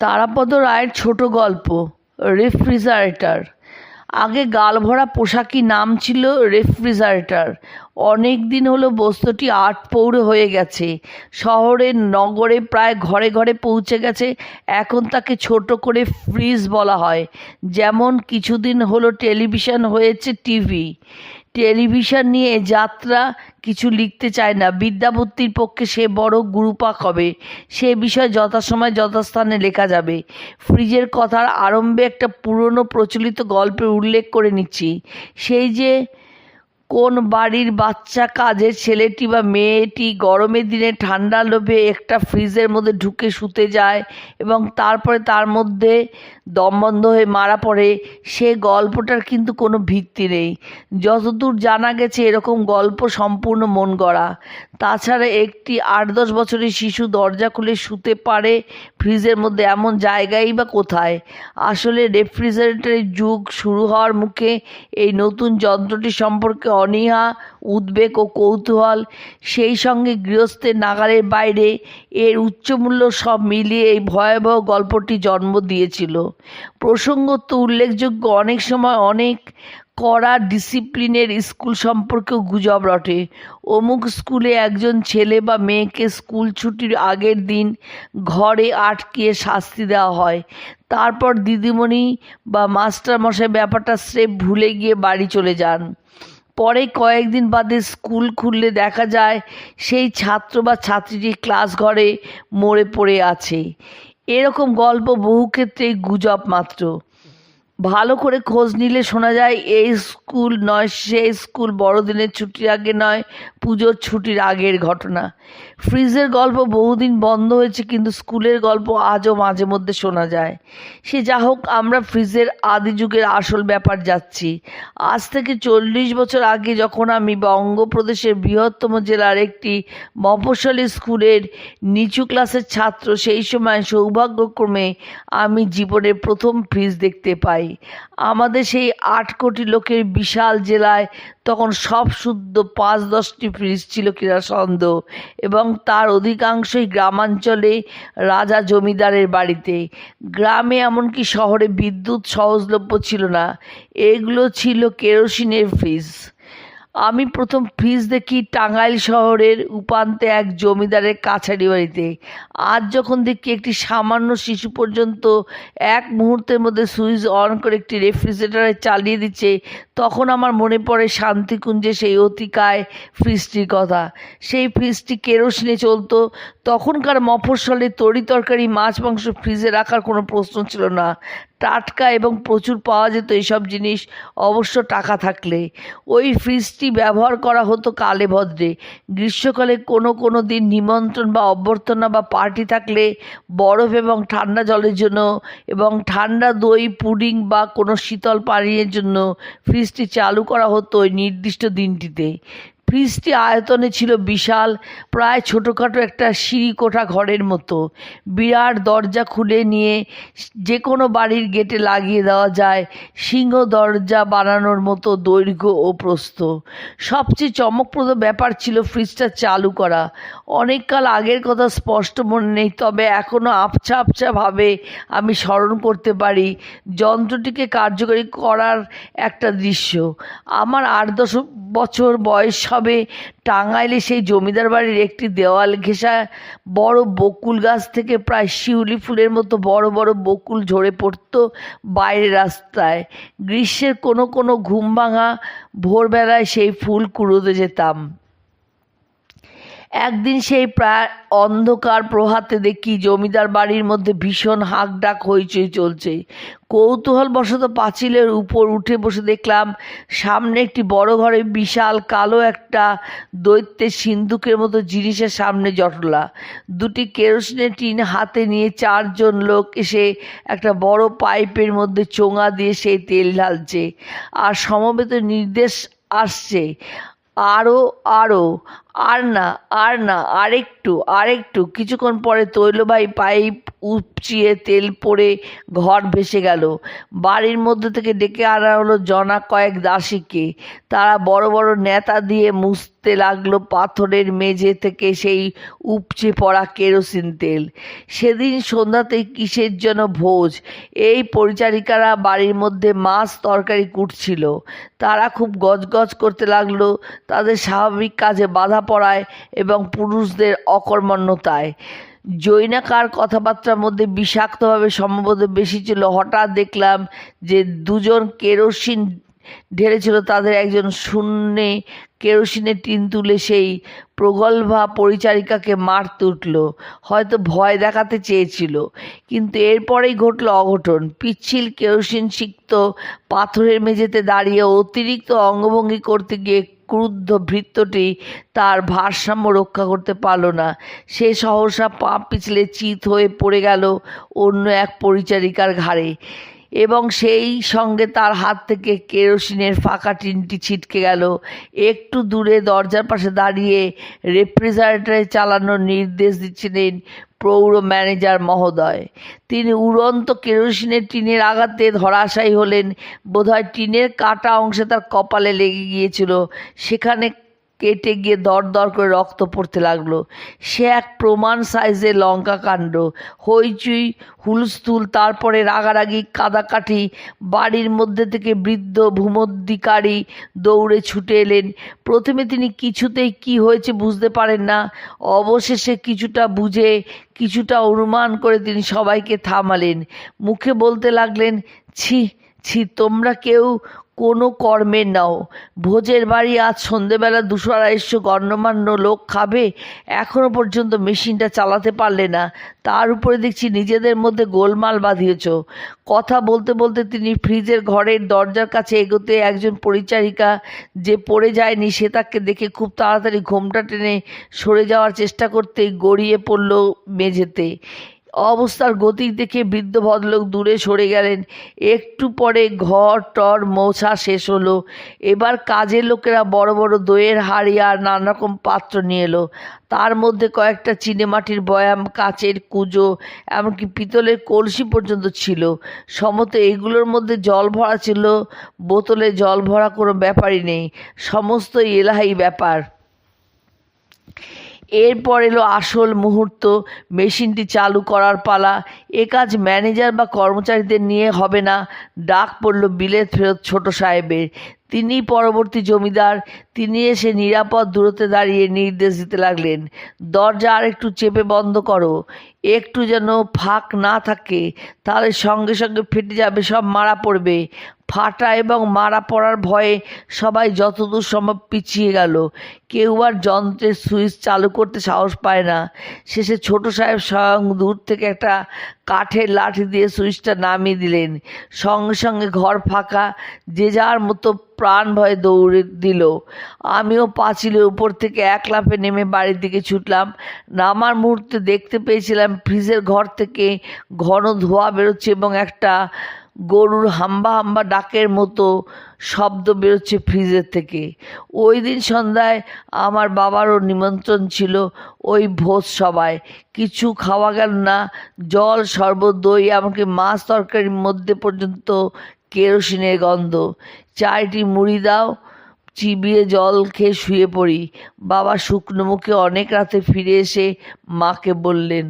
তারাপদ রায়ের ছোট গল্প, রেফ্রিজারেটার। আগে গালভরা পোশাকি নাম ছিল রেফ্রিজারেটার। অনেক দিন হলো বস্তুটি আট আটপৌরে হয়ে গেছে। শহরে, নগরে প্রায় ঘরে ঘরে পৌঁছে গেছে। এখন তাকে ছোট করে ফ্রিজ বলা হয়। যেমন কিছুদিন হলো টেলিভিশন হয়েছে টিভি। টেলিভিশন নিয়ে যাত্রা কিছু লিখতে চায় না। বিদ্যাপতির পক্ষে সে বড় গুরুপাক হবে। সে বিষয়ে যথাসময় যথাস্থানে লেখা যাবে। ফ্রিজের কথার আরম্ভে একটা পুরনো প্রচলিত গল্পের উল্লেখ করে নিচ্ছি। সেই যে, কোন বাড়ির বাচ্চা কাজের ছেলেটি বা মেয়েটি গরমের দিনে ঠান্ডা লোভে একটা ফ্রিজের মধ্যে ঢুকে শুতে যায় এবং তারপরে তার মধ্যে দম বন্ধ হয়ে মারা পড়ে, সে গল্পটার কিন্তু কোনো ভিত্তি নেই। যতদূর জানা গেছে, এরকম গল্প সম্পূর্ণ মন গড়া। তাছাড়া একটি আট দশ বছরের শিশু দরজা খুলে শুতে পারে ফ্রিজের মধ্যে এমন জায়গাই বা কোথায়? আসলে রেফ্রিজারেটরের যুগ শুরু হওয়ার মুখে এই নতুন যন্ত্রটি সম্পর্কে অনীহা, উদ্বেগ ও কৌতূহল, সেই সঙ্গে গৃহস্থের নাগালের বাইরে এর উচ্চমূল্য সব মিলিয়ে এই ভয়াবহ গল্পটি জন্ম দিয়েছিল। প্রসঙ্গত উল্লেখযোগ্য, অনেক সময় অনেক কড়া ডিসিপ্লিনের স্কুল সম্পর্কেও গুজব রটে। অমুক স্কুলে একজন ছেলে বা মেয়েকে স্কুল ছুটির আগের দিন ঘরে আটকিয়ে শাস্তি দেওয়া হয়। তারপর দিদিমণি বা মাস্টারমশাই ব্যাপারটা স্রেফ ভুলে গিয়ে বাড়ি চলে যান। পরে কয়েকদিন বাদে স্কুল খুললে দেখা যায় সেই ছাত্র বা ছাত্রীটি ক্লাস ঘরে মরে পড়ে আছে। এরকম গল্প বহু ক্ষেত্রেই গুজব মাত্র। ভালো করে খোঁজ নিলে শোনা যায়, এই স্কুল নয়, সেই স্কুল বড়দিনের ছুটির আগে নয়, পুজোর ছুটির আগের ঘটনা। ফ্রিজের গল্প বহুদিন বন্ধ হয়েছে, কিন্তু স্কুলের গল্প আজও মাঝে মধ্যে শোনা যায়। সে যা হোক, আমরা ফ্রিজের আদি যুগের আসল ব্যাপার যাচ্ছি। আজ থেকে চল্লিশ বছর আগে যখন আমি বঙ্গপ্রদেশের বৃহত্তম জেলার একটি মফস্বলী স্কুলের নিচু ক্লাসের ছাত্র, সেই সময় সৌভাগ্যক্রমে আমি জীবনের প্রথম ফ্রিজ দেখতে পাই। আমাদের সেই আট কোটি লোকের বিশাল জেলায় তখন সব শুদ্ধ পাঁচ দশটি ফ্রিজ ছিল কিনা সন্দেহ। এবং তার অধিকাংশই গ্রামাঞ্চলে রাজা জমিদারের বাড়িতে। গ্রামে এমনকি শহরে বিদ্যুৎ সহজলভ্য ছিল না। এগুলো ছিল কেরোসিনের ফ্রিজ। আমি প্রথম ফ্রিজ দেখি টাঙ্গাইল শহরের উপান্তে এক জমিদারের কাছারি বাড়িতে। আজ যখন দেখি একটি সামান্য শিশু পর্যন্ত এক মুহূর্তের মধ্যে সুইচ অন করে একটি রেফ্রিজারেটরে চালিয়ে দিচ্ছে, তখন আমার মনে পড়ে শান্তিকুঞ্জে সেই অতিকায় ফ্রিজটির কথা। সেই ফ্রিজটি কেরোসিনে চলতো, তখনকার মফস্বলে তরি তরকারি, মাছ, মাংস ফ্রিজে রাখার কোনো প্রশ্ন ছিল না। টাটকা এবং প্রচুর পাওয়া যেত এইসব জিনিস, অবশ্য টাকা থাকলে। ওই ফ্রিজটি ব্যবহার করা হতো কালে ভদ্রে। গ্রীষ্মকালে কোনো কোনো দিন নিমন্ত্রণ বা অভ্যর্থনা বা পার্টি থাকলে বরফ এবং ঠান্ডা জলের জন্য এবং ঠান্ডা দই, পুডিং বা কোনো শীতল পানীয়ের জন্য ফ্রিজটি চালু করা হতো ওই নির্দিষ্ট দিনটিতে। ফ্রিজটি আয়তনে ছিল বিশাল, প্রায় ছোটোখাটো একটা সিঁড়িকোঠা ঘরের মতো। বিরাট দরজা খুলে নিয়ে যে কোনো বাড়ির গেটে লাগিয়ে দেওয়া যায়, সিংহ দরজা বানানোর মতো দৈর্ঘ্য ও প্রস্থ। সবচেয়ে চমকপ্রদ ব্যাপার ছিল ফ্রিজটা চালু করা। অনেককাল আগের কথা স্পষ্ট মনে নেই, তবে এখনও আবছা আবছাভাবে আমি স্মরণ করতে পারি যন্ত্রটিকে কার্যকরী করার একটা দৃশ্য। আমার আট দশ বছর বয়স হবে। টাঙ্গাইলে সেই জমিদার বাড়ির একটি দেওয়াল ঘেঁষা বড় বকুল গাছ থেকে প্রায় শিউলি ফুলের মতো বড় বড় বকুল ঝরে পড়ত বাইরে রাস্তায়। গ্রীষ্মের কোনো কোনো ঘুম ভাঙা ভোরবেলায় সেই ফুল কুড়োতে যেতাম। একদিন সেই প্রায় অন্ধকার প্রহাতে দেখি জমিদার বাড়ির মধ্যে ভীষণ হাঁক ডাক হইচই চলছে। কৌতূহলবশত পাঁচিলের উপর উঠে বসে দেখলাম, সামনে একটি বড় ঘরে বিশাল কালো একটা দৈত্যের সিন্ধুকের মতো জিনিসের সামনে জটলা। দুটি কেরোসিনের টিন হাতে নিয়ে চারজন লোক এসে একটা বড় পাইপের মধ্যে চোঙা দিয়ে সেই তেল ঢালছে। আর সমবেত নির্দেশ আসছে। আরও আরও আর না আর না আরেকটু আরেকটু। কিছুক্ষণ পরে তৈলবাহী পাইপ উপচিয়ে তেল পড়ে ঘর ভেসে গেল। বাড়ির মধ্যে থেকে ডেকে আনা হলো জনা কয়েক দাসীকে। তারা বড় বড় নেতা দিয়ে মুছতে লাগল পাথরের মেঝে থেকে সেই উপচে পড়া কেরোসিন তেল। সেদিন সন্ধ্যাতে কিসের জন্য ভোজ? এই পরিচারিকারা বাড়ির মধ্যে মাছ তরকারি কুটছিল। তারা খুব গজগজ করতে লাগল তাদের স্বাভাবিক কাজে বাধা পড়ায় এবং পুরুষদের অকর্মণ্যতায়। জৈনাকার কথাবার্তার মধ্যে বিষাক্তভাবে সম্ভবত বেশি ছিল। হঠাৎ দেখলাম যে দুজন কেরোসিন ঢেলেছিল, তাদের একজন শূন্যে কেরোসিনের টিন তুলে সেই প্রগল্ভা পরিচারিকাকে মারতে উঠল। হয়তো ভয় দেখাতে চেয়েছিল, কিন্তু এরপরেই ঘটল অঘটন। পিচ্ছিল কেরোসিন সিক্ত পাথরের মেঝেতে দাঁড়িয়ে অতিরিক্ত অঙ্গভঙ্গি করতে গিয়ে ক্রুদ্ধ ভৃত্যটি তার ভারসাম্য রক্ষা করতে পারল না। সে সহসা পা পিছলে চিত হয়ে পড়ে গেল অন্য এক পরিচারিকার ঘাড়ে এবং সেই সঙ্গে তার হাত থেকে কেরোসিনের ফাঁকা টিনটি ছিটকে গেল। একটু দূরে দরজার পাশে দাঁড়িয়ে রেফ্রিজারেটরে চালানোর নির্দেশ দিচ্ছিলেন পৌর ম্যানেজার মহোদয়। তিনি উড়ন্ত কেরোসিনের টিনের আঘাতে ধরাশায়ী হলেন। বোধহয় টিনের কাটা অংশে তার কপালে লেগে গিয়েছিল। সেখানে কেটে গিয়ে দর দর করে রক্ত পড়তে লাগল। সে এক প্রমাণ সাইজের লঙ্কা কাণ্ড, হইচুই, হুলস্থুল, তারপরে রাগারাগি, কাদাকাঠি, বাড়ির মধ্যে থেকে বৃদ্ধ ভূমধ্যিকারী দৌড়ে ছুটে এলেন। প্রথমে তিনি কিছুতেই কি হয়েছে বুঝতে পারেন না। অবশেষে কিছুটা বুঝে, কিছুটা অনুমান করে তিনি সবাইকে থামালেন। মুখে বলতে লাগলেন, ছি ছি, তোমরা কেউ কোনো কর্মের নাও। ভোজের বাড়ি আজ সন্ধেবেলা দুশো আড়াইশো গণ্যমান্য লোক খাবে এখনও পর্যন্ত মেশিনটা চালাতে পারলে না। তার উপরে দেখছি নিজেদের মধ্যে গোলমাল বাঁধিয়েছ। কথা বলতে বলতে তিনি ফ্রিজের ঘরের দরজার কাছে এগোতে একজন পরিচারিকা যে পড়ে যায়নি সে তাকে দেখে খুব তাড়াতাড়ি ঘোমটা টেনে সরে যাওয়ার চেষ্টা করতেই গড়িয়ে পড়ল মেঝেতে। অবস্থার গতি দেখে বৃদ্ধ ভদ্রলোক দূরে সরে গেলেন। একটু পরে ঘর, টর, মোছা শেষ হলো। এবার কাজের লোকেরা বড় বড় দইয়ের হাঁড়ি আর নানা রকম পাত্র নিয়ে এলো। তার মধ্যে কয়েকটা চিনেমাটির বয়াম, কাচের কুজো, এমনকি পিতলের কলসি পর্যন্ত ছিল। সমত এগুলোর মধ্যে জল ভরা ছিল। বোতলে জল ভরা কোনো ব্যাপারই নেই। সমস্ত এলাহাই ব্যাপার। এরপর এলো আসল মুহূর্ত, মেশিনটি চালু করার পালা। এ কাজ ম্যানেজার বা কর্মচারীদের নিয়ে হবে না। ডাক পড়ল বিলেত ফেরত ছোট সাহেবের। তিনি পরবর্তী জমিদার। তিনি এসে নিরাপদ দূরত্বে দাঁড়িয়ে নির্দেশ দিতে লাগলেন। দরজা আর একটু চেপে বন্ধ করো। একটু যেন ফাঁক না থাকে, তাহলে সঙ্গে সঙ্গে ফেটে যাবে, সব মারা পড়বে। ফাটা এবং মারা পড়ার ভয়ে সবাই যতদূর সম্ভব পিছিয়ে গেল। কেউ আর যন্ত্রের সুইচ চালু করতে সাহস পায় না। শেষে ছোট সাহেব স্বয়ং দূর থেকে একটা কাঠের লাঠি দিয়ে সুইচটা নামিয়ে দিলেন। সঙ্গে সঙ্গে ঘর ফাঁকা, যে যার মতো প্রাণ ভয়ে দৌড়ে দিল। আমিও পাঁচিলের উপর থেকে এক লাফে নেমে বাড়ির দিকে ছুটলাম। নামার মুহূর্তে দেখতে পেয়েছিলাম ফ্রিজের ঘর থেকে ঘন ধোঁয়া বেরোচ্ছে এবং একটা গরুর হাম্বা হাম্বা ডাকের মতো শব্দ বেরোচ্ছে ফ্রিজের থেকে। ওই দিন সন্ধ্যায় আমার বাবারও নিমন্ত্রণ ছিল ওই ভোজ সবাই কিছু খাওয়া গেল না, জল, শরবত, দই, এমনকি মাছ তরকারির মধ্যে পর্যন্ত কেরোসিনের গন্ধ। চারটি মুড়ি দাও, চিবিয়ে জল খেয়ে শুয়ে পড়ি। বাবা শুকনো মুখে অনেক রাতে ফিরে এসে মাকে বললেন